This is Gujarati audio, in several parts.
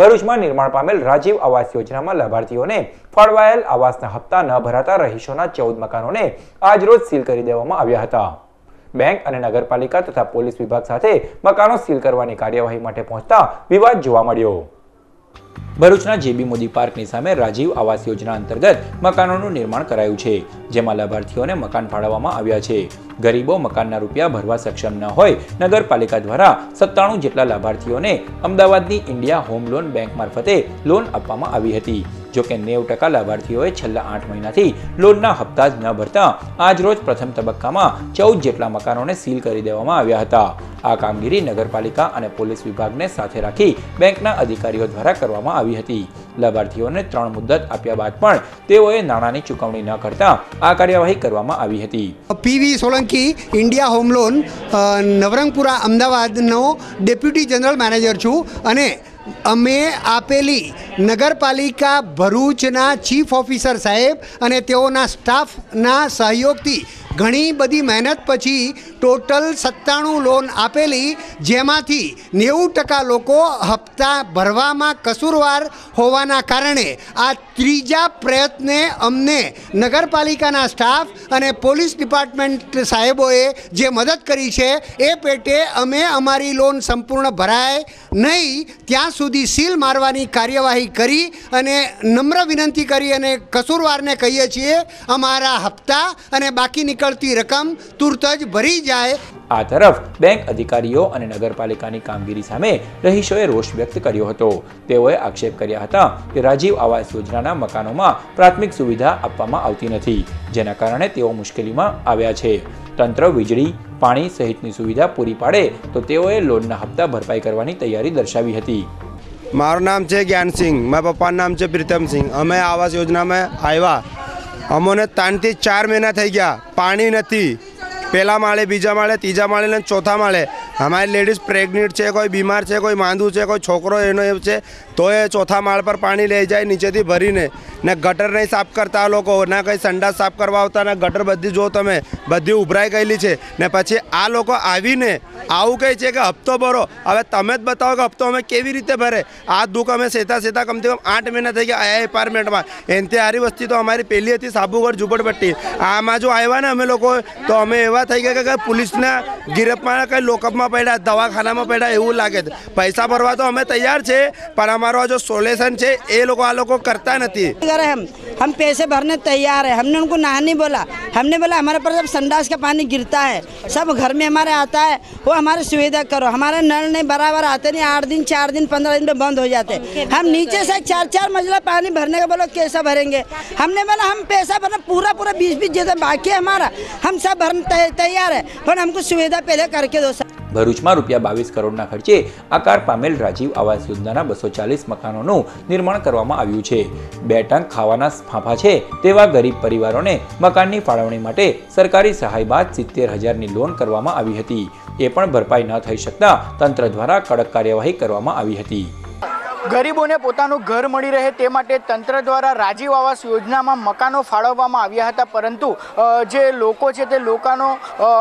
ભરૂચમાં નિર્માણ પામેલ રાજીવ આવાસ યોજનામાં લાભાર્થીઓને ફાળવાયેલ આવાસના હપ્તા ન ભરાતા રહીશોના ચૌદ મકાનોને આજરોજ સીલ કરી દેવામાં આવ્યા હતા. બેંક અને નગરપાલિકા તથા પોલીસ વિભાગ સાથે મકાનો સીલ કરવાની કાર્યવાહી માટે પહોંચતા વિવાદ જોવા મળ્યો. ભરૂચના જેબી મોદી પાર્કની સામે રાજીવ આવાસ યોજના અંતર્ગત મકાનોનું નિર્માણ કરાયું છે, જેમાં લાભાર્થીઓને મકાન ફાળવવામાં આવ્યા છે. ગરીબો મકાનના રૂપિયા ભરવા સક્ષમ ન હોય, નગરપાલિકા દ્વારા સત્તાણું જેટલા લાભાર્થીઓને અમદાવાદની ઇન્ડિયા હોમ લોન બેંક મારફતે લોન આપવામાં આવી હતી. જોકે નેવ ટકા લાભાર્થીઓએ છેલ્લા આઠ મહિનાથી લોનના હપ્તા જ ન ભરતા આજરોજ પ્રથમ તબક્કામાં ચૌદ જેટલા મકાનોને સીલ કરી દેવામાં આવ્યા હતા. આ કામગીરી નગરપાલિકા અને પોલીસ વિભાગને સાથે રાખી બેંકના અધિકારીઓ દ્વારા કરવામાં આવી હતી. લાભાર્થીઓને ત્રણ મુદત આપ્યા બાદ પણ તેઓએ નાણાંની ચૂકવણી ન કરતા આ કાર્યવાહી કરવામાં આવી હતી. P V Solanki India home loan Navrangpura અમદાવાદનો deputy general manager છું અને અમે આપેલી નગરપાલિકા ભરૂચના ચીફ ઓફિસર સાહેબ અને તેઓના સ્ટાફના સહયોગથી ઘણી બધી મહેનત પછી ટોટલ સત્તાણું લોન આપેલી, જેમાંથી નેવું ટકા લોકો હપ્તા ભરવામાં કસૂરવાર હોવાના કારણે આ ત્રીજા પ્રયત્ને અમને નગરપાલિકાના સ્ટાફ અને પોલીસ ડિપાર્ટમેન્ટ સાહેબોએ જે મદદ કરી છે, એ પેટે અમે અમારી લોન સંપૂર્ણ ભરાય નહીં, ત્યાં સુધી સીલ મારવાની કાર્યવાહી કરી અને નમ્ર વિનંતી કરી અને કસૂરવારને કહીએ છીએ, અમારા હપ્તા અને બાકી નીકળતી રકમ તુરત જ ભરી જાય. આ તરફ બેંક અધિકારીઓ અને નગરપાલિકાની કામગીરી સામે રહીશોએ રોષ વ્યક્ત કર્યો હતો. તેઓએ આક્ષેપ કર્યા હતા કે રાજીવ આવાસ યોજનાના મકાનોમાં પ્રાથમિક સુવિધા આપવામાં આવતી નથી જેના કારણે તેઓ મુશ્કેલીમાં આવ્યા છે. તંત્ર વીજળી પાણી સહિતની સુવિધા પૂરી પાડે તો તેઓએ લોનના હપ્તા ભરપાઈ કરવાની તૈયારી દર્શાવી હતી. મારું નામ છે જ્ઞાનસિંહ મારા પપ્પાનું નામ છે પ્રીતમસિંહ. અમે આવાસ યોજનામાં આવ્યા અમોને ત્રણથી ચાર મહિના થઈ ગયા. પાણી નથી. પહેલા માળે, બીજા માળે, ત્રીજા માળે ને ચોથા માળે. અમારી લેડીઝ પ્રેગ્નેન્ટ છે, કોઈ બીમાર છે, કોઈ માંદું છે, કોઈ છોકરો એનો એ છે, તો એ ચોથા માળ પર પાણી લઈ જાય, નીચેથી ભરીને. ને ગટર નહીં સાફ કરતા લોકો, ના કંઈ સંડાસ સાફ કરવા આવતા, ને ગટર બધી જો તમે, બધી ઉભરાઈ ગયેલી છે. ને પછી આ લોકો આવીને, આવું કહે છે કે હપ્તો ભરો. હવે તમે જ બતાવો કે હપ્તો અમે કેવી રીતે ભરે? આ દુઃખ અમે સેતા સેતા કમથી કમ આઠ મહિના થઈ ગયા આયા એપાર્ટમેન્ટમાં એનથી હારી વસ્તી તો અમારી પહેલી હતી સાબુગઢ ઝુંપડપટ્ટી. આમાં જો આવ્યા ને અમે લોકો, તો અમે એવા થઈ ગયા કે પોલીસના ગિરફમાં કંઈ લોકઅપમાં પડ્યા દવાખાનામાં પડ્યા એવું લાગે છે પૈસા ભરવા તો અમે તૈયાર છે પણ અમારો જો સોલ્યુશન છે એ લોકો આ લોકો કરતા નથી अगर हम हम पैसे भरने तैयार है हमने उनको नहा नहीं बोला हमने बोला हमारे पर जब संडास का पानी गिरता है सब घर में हमारे आता है वो हमारी सुविधा करो हमारे नल नहीं बराबर आते नहीं आठ दिन चार दिन पंद्रह दिन में बंद हो जाते हम नीचे से चार चार मंजिला पानी भरने का बोलो कैसा भरेंगे हमने बोला हम पैसा भरना पूरा पूरा बीस बीस जैसे बाकी है हमारा हम सब भरने तै- तैयार है पर हमको सुविधा पहले करके दो सर ભરૂચમાં રૂપિયા બાવીસ કરોડના ખર્ચે આકાર પામેલ રાજીવ આવાસ યોજનાના બસો ચાલીસ મકાનોનું નિર્માણ કરવામાં આવ્યું છે બે ટંક ખાવાના ફાંફા છે તેવા ગરીબ પરિવારોને મકાનની ફાળવણી માટે સરકારી સહાય બાદ સિત્તેર હજારની લોન કરવામાં આવી હતી એ પણ ભરપાઈ ન થઈ શકતા તંત્ર દ્વારા કડક કાર્યવાહી કરવામાં આવી હતી ગરીબોને પોતાનું ઘર મળી રહે તે માટે તંત્ર દ્વારા રાજીવ આવાસ યોજનામાં મકાનો ફાળવવામાં આવ્યા હતા. પરંતુ જે લોકો છે તે લોકોનો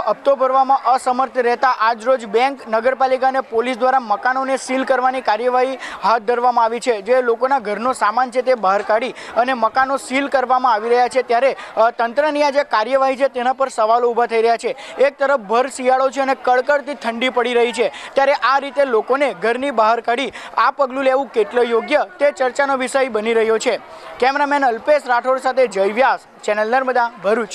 હપ્તો ભરવામાં અસમર્થ રહેતા આજરોજ બેંક, નગરપાલિકા અને પોલીસ દ્વારા મકાનોને સીલ કરવાની કાર્યવાહી હાથ ધરવામાં આવી છે. જે લોકોના ઘરનો સામાન છે તે બહાર કાઢી અને મકાનો સીલ કરવામાં આવી રહ્યા છે ત્યારે તંત્રની આ જે કાર્યવાહી છે તેના પર સવાલો ઊભા થઈ રહ્યા છે. એક તરફ ભર શિયાળો છે અને કડકડતી ઠંડી પડી રહી છે. ત્યારે આ રીતે લોકોને ઘરની બહાર કાઢી આ પગલું લેવું કેટલો યોગ્ય તે ચર્ચાનો વિષય બની રહ્યો છે. કેમેરામેન અલ્પેશ રાઠોડ સાથે જય વ્યાસ ચેનલ નર્મદા ભરૂચ.